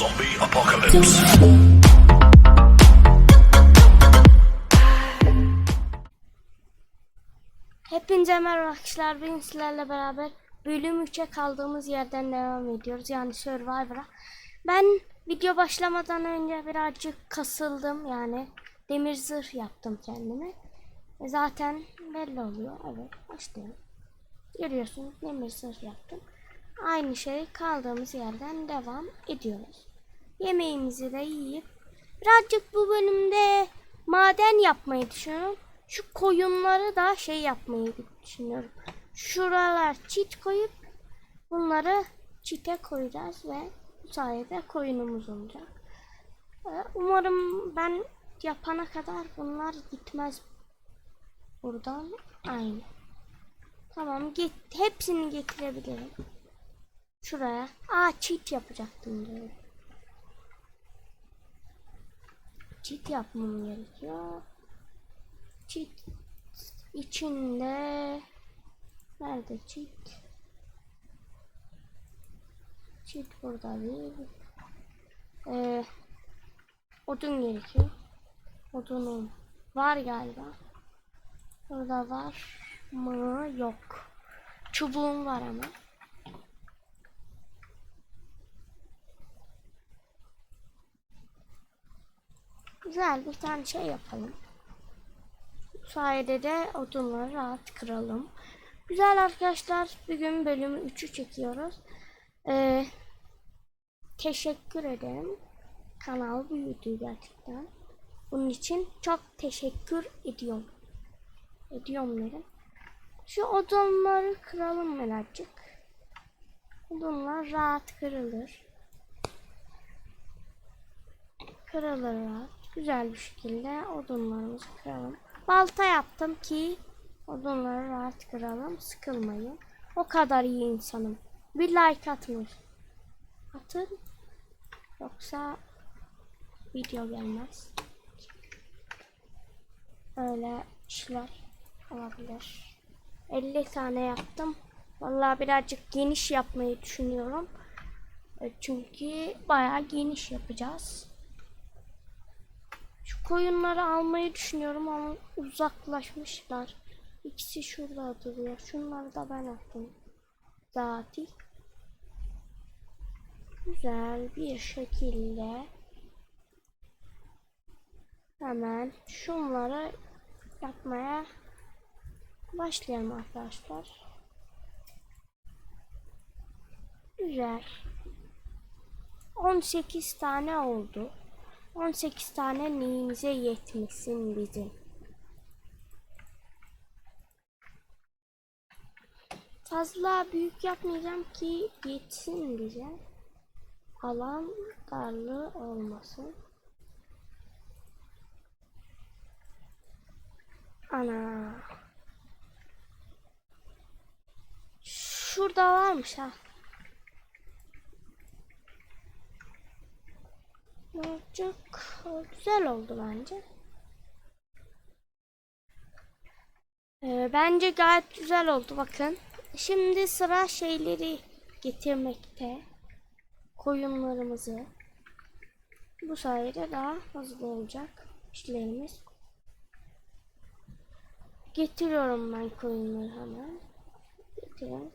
Zombie apocalypse. Hepinize merhaba arkadaşlar. Bugün sizlerle beraber bölüm 3'e kaldığımız yerden devam ediyoruz. Yani Survivor'a. Ben video başlamadan önce birazcık kasıldım. Yani demir zırh yaptım kendime. E Zaten belli oluyor. Evet başlayalım. Görüyorsunuz demir zırh yaptım. Aynı şey kaldığımız yerden devam ediyoruz. Yemeğimizi de yiyip birazcık bu bölümde maden yapmayı düşünüyorum. Şu koyunları da şey yapmayı düşünüyorum. Şuralar çit koyup bunları çite koyacağız ve bu sayede koyunumuz olacak. Ee, Umarım ben yapana kadar bunlar gitmez buradan. Aynı. Tamam git hepsini getirebilirim. Şuraya. Aa çit yapacaktım diyor. Çit yapmam gerekiyor. Çit içinde nerede çit? Çit burada değil. Ee, odun gerekiyor. Odunum var galiba. Burada var mı? Yok. Çubuğum var ama. Güzel bir tane şey yapalım. Bu sayede de odunları rahat kıralım. Güzel arkadaşlar. Bugün bölümü 3'ü çekiyoruz. Ee, teşekkür ederim. Kanal büyüdü gerçekten. Bunun için çok teşekkür ediyorum. Ediyorum dedim. Şu odunları kıralım birazcık. Odunlar rahat kırılır. Kırılır rahat. Güzel bir şekilde odunlarımızı kıralım. Balta yaptım ki odunları rahat kıralım. Sıkılmayın. O kadar iyi insanım. Bir like atmış. Atın. Yoksa video gelmez. Öyle işler olabilir. 50 tane yaptım. Vallahi birazcık geniş yapmayı düşünüyorum. E, Çünkü bayağı geniş yapacağız. Şu koyunları almayı düşünüyorum ama uzaklaşmışlar. İkisi şurada duruyor. Şunları da ben attım. Zaten. Güzel bir şekilde hemen şunları yapmaya başlayalım arkadaşlar. Güzel. 18 tane oldu. 18 tane neyimize yetmişsin bizim. Fazla büyük yapmayacağım ki yetsin bize. Alan darlığı olmasın. Ana. Şurada varmış ha. Çok güzel oldu bence. Ee, bence gayet güzel oldu bakın. Şimdi sıra şeyleri getirmekte. Koyunlarımızı. Bu sayede daha hızlı olacak işlerimiz. Getiriyorum ben koyunları hemen. Getirin.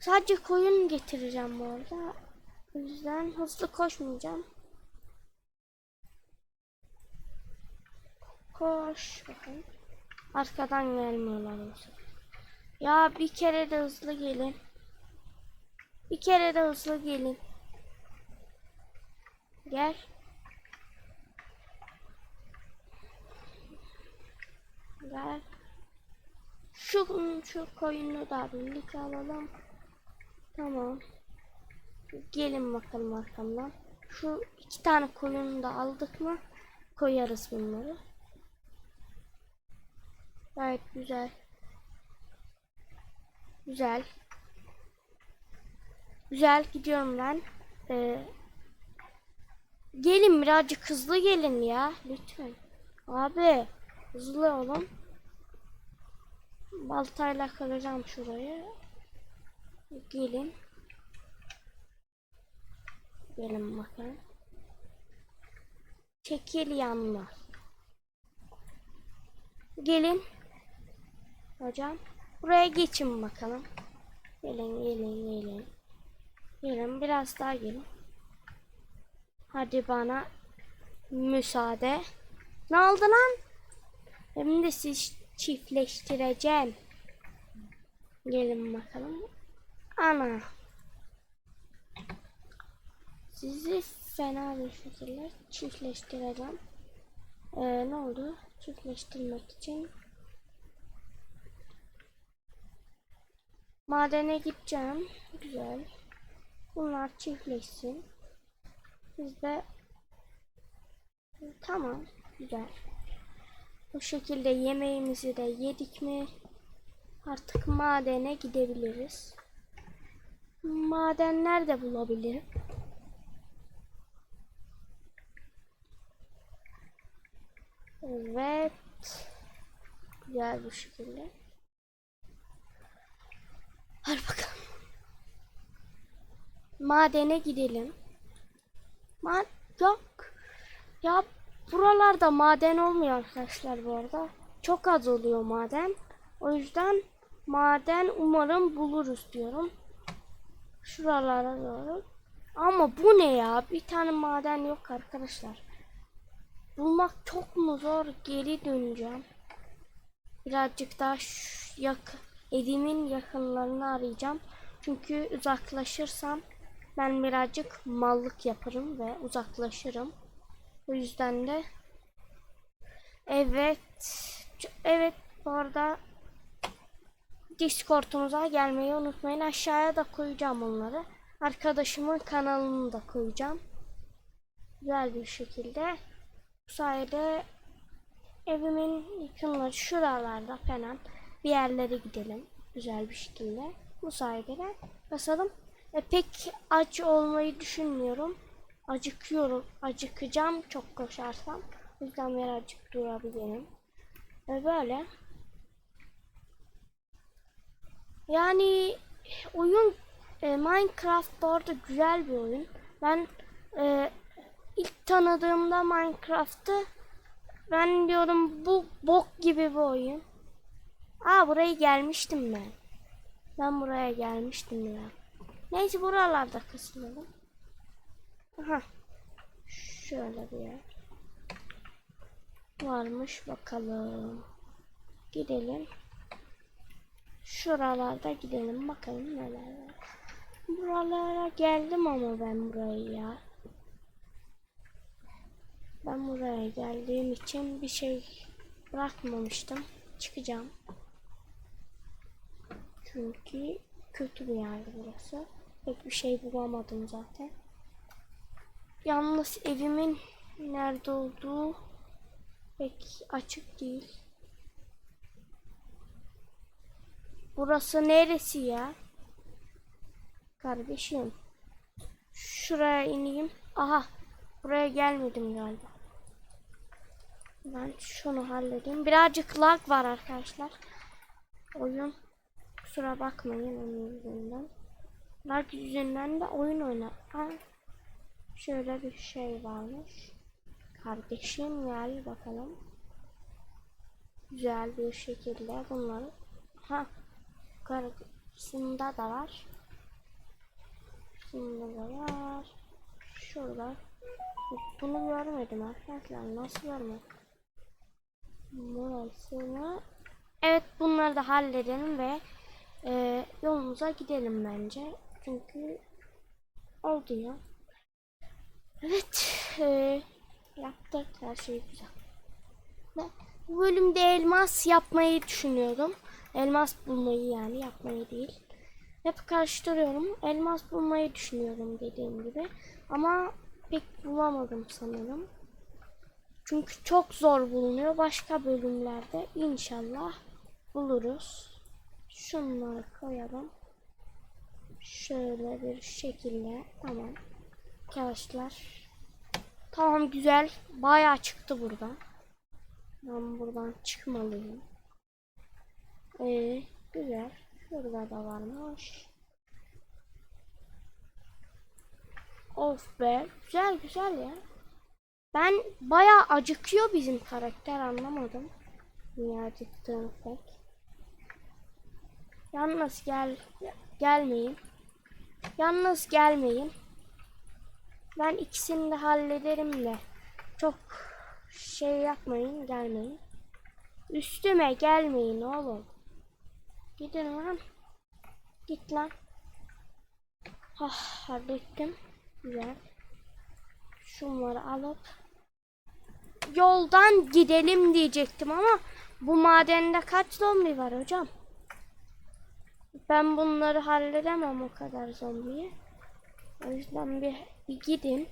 Sadece koyun getireceğim bu arada. O yüzden hızlı koşmayacağım. Koş bakın. Arkadan gelmiyorlar bu sefer. Ya bir kere de hızlı gelin. Bir kere de hızlı gelin. Gel. Gel. Şu şu koyunu da birlikte alalım. Tamam. Gelin bakalım arkamdan. Şu iki tane koyunu da aldık mı koyarız bunları. Gayet güzel. Güzel. Güzel gidiyorum ben. Ee, gelin birazcık hızlı gelin ya. Lütfen. Abi hızlı olun. Baltayla kıracağım şurayı. Gelin. Gelin bakalım. Çekil yanına. Gelin. Hocam. Buraya geçin bakalım. Gelin gelin gelin. Gelin biraz daha gelin. Hadi bana müsaade. Ne oldu lan? Hem de siz çiftleştireceğim. Gelin bakalım. Ana. Sizi bir şekilde çiftleştireceğim. Ee, ne oldu? Çiftleştirmek için madene gideceğim. Güzel. Bunlar çiftleşsin. Biz de tamam. Güzel. Bu şekilde yemeğimizi de yedik mi artık madene gidebiliriz. Maden nerede bulabilirim? Evet. Güzel bir şekilde. Hadi bakalım. Madene gidelim. Ma yok. Ya buralarda maden olmuyor arkadaşlar bu arada. Çok az oluyor maden. O yüzden maden umarım buluruz diyorum. Şuralara doğru. Ama bu ne ya? Bir tane maden yok arkadaşlar. Bulmak çok mu zor? Geri döneceğim. Birazcık daha yak evimin yakınlarını arayacağım. Çünkü uzaklaşırsam ben birazcık mallık yaparım ve uzaklaşırım. O yüzden de evet evet bu arada Discord'umuza gelmeyi unutmayın. Aşağıya da koyacağım onları. Arkadaşımın kanalını da koyacağım. Güzel bir şekilde. Bu sayede evimin yakınları şuralarda falan bir yerlere gidelim. Güzel bir şekilde. Bu sayede de basalım. E, pek aç olmayı düşünmüyorum. Acıkıyorum. Acıkacağım çok koşarsam. O yüzden birazcık durabilirim. Ve böyle. Yani oyun e, Minecraft bu arada güzel bir oyun. Ben e, ilk tanıdığımda Minecraft'ı ben diyorum bu bok gibi bir oyun. Aa buraya gelmiştim ben. Ben buraya gelmiştim ya. Neyse buralarda kısılalım. Aha. Şöyle bir yer. Varmış bakalım. Gidelim. Şuralarda gidelim bakalım neler var. Buralara geldim ama ben buraya ya. Ben buraya geldiğim için bir şey bırakmamıştım. Çıkacağım. Çünkü kötü bir yerdi burası. Pek bir şey bulamadım zaten. Yalnız evimin nerede olduğu pek açık değil. Burası neresi ya? Kardeşim. Şuraya ineyim. Aha. Buraya gelmedim galiba. Ben şunu halledeyim. Birazcık lag var arkadaşlar. Oyun. Kusura bakmayın onun yüzünden. Lag yüzünden de oyun oynar. Ha. Şöyle bir şey varmış. Kardeşim gel bakalım. Güzel bir şekilde bunları. Ha. Yukarısında da var. Şunda da var. Şurada. Bunu görmedim arkadaşlar. Nasıl görmedim? Burasını. Evet bunları da halledelim ve e, yolumuza gidelim bence. Çünkü oldu ya. Evet. E, yaptık her şey güzel. Ve bu bölümde elmas yapmayı düşünüyordum. Elmas bulmayı yani yapmayı değil. Hep karıştırıyorum. Elmas bulmayı düşünüyorum dediğim gibi. Ama pek bulamadım sanırım. Çünkü çok zor bulunuyor. Başka bölümlerde inşallah buluruz. Şunları koyalım. Şöyle bir şekilde. Tamam. Arkadaşlar. Tamam güzel. Bayağı çıktı burada. Ben buradan çıkmalıyım. Ee, güzel. Şurada da varmış. Of be. Güzel güzel ya. Ben bayağı acıkıyor bizim karakter anlamadım. Niye acıktığını pek. Yalnız gel gelmeyin. Yalnız gelmeyin. Ben ikisini de hallederim de. Çok şey yapmayın gelmeyin. Üstüme gelmeyin oğlum. Gidin lan. Git lan. Ah hallettim. Güzel. Şunları alıp yoldan gidelim diyecektim ama bu madende kaç zombi var hocam? Ben bunları halledemem o kadar zombiyi. O yüzden bir, bir gidin.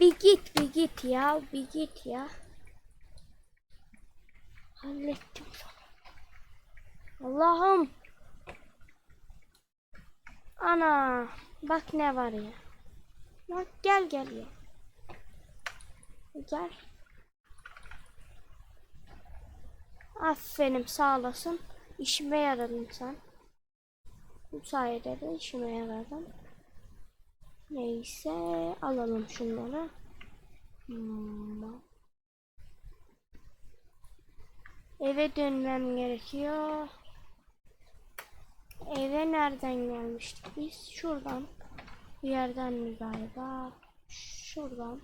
Bir git bir git ya bir git ya. Hallettim. Allah'ım. Ana bak ne var ya. Bak gel gel ya. Gel. Aferin sağ olasın. İşime yaradın sen. Bu sayede de işime yaradın. Neyse alalım şunları. Hmm. Eve dönmem gerekiyor. Eve nereden gelmiştik biz? Şuradan. Bir yerden mi galiba? Şuradan.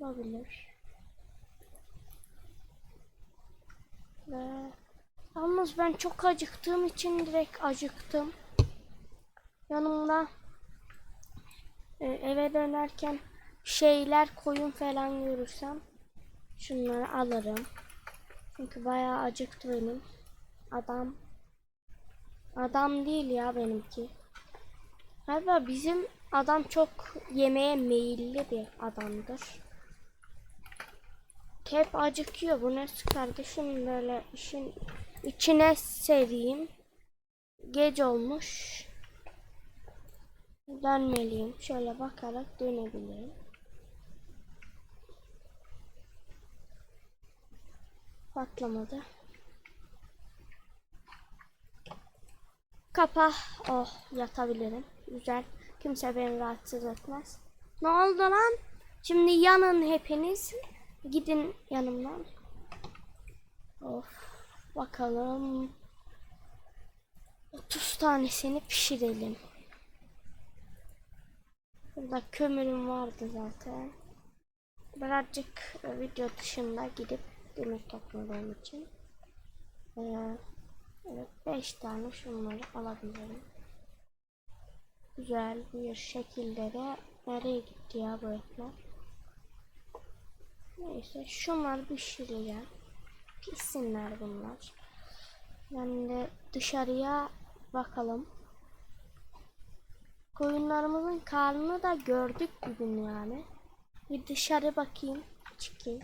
Olabilir. Ve yalnız ben çok acıktığım için direkt acıktım. Yanımda e, eve dönerken şeyler koyun falan görürsem şunları alırım. Çünkü bayağı acıktı benim. Adam adam değil ya benimki. Galiba bizim adam çok yemeğe meyilli bir adamdır. Hep acıkıyor. Bu ne kardeşim böyle işin içine sereyim. Gece olmuş. Dönmeliyim. Şöyle bakarak dönebilirim. Patlamadı. Kapa. Oh yatabilirim. Güzel. Kimse beni rahatsız etmez. Ne oldu lan? Şimdi yanın hepiniz. Gidin yanımdan. Of. Bakalım. 30 tanesini pişirelim. Burada kömürüm vardı zaten. Birazcık e, video dışında gidip demir topladığım için. Ee, evet 5 tane şunları alabilirim. Güzel bir şekilde de nereye gitti ya bu etler? Neyse şunları pişireceğim. Pişsinler bunlar. Ben de dışarıya bakalım. Koyunlarımızın karnını da gördük bugün yani. Bir dışarı bakayım. Çıkayım.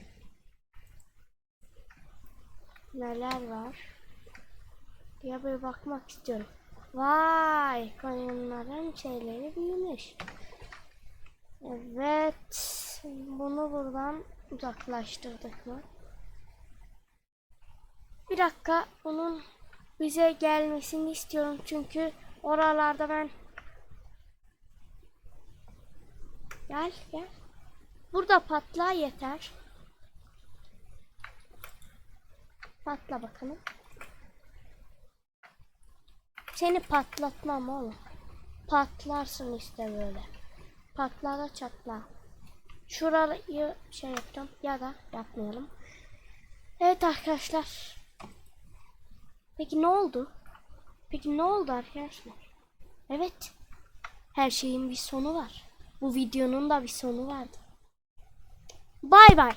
Neler var? Ya bir bakmak istiyorum. Vay koyunların şeyleri büyümüş. Evet. Bunu buradan uzaklaştırdık mı? Bir dakika bunun bize gelmesini istiyorum çünkü oralarda ben Gel gel. Burada patla yeter. Patla bakalım. Seni patlatmam oğlum. Patlarsın işte böyle. Patla da çatla. Şurayı şey yapacağım ya da yapmayalım. Evet arkadaşlar. Peki ne oldu? Peki ne oldu arkadaşlar? Evet. Her şeyin bir sonu var. Bu videonun da bir sonu vardı. Bay bay.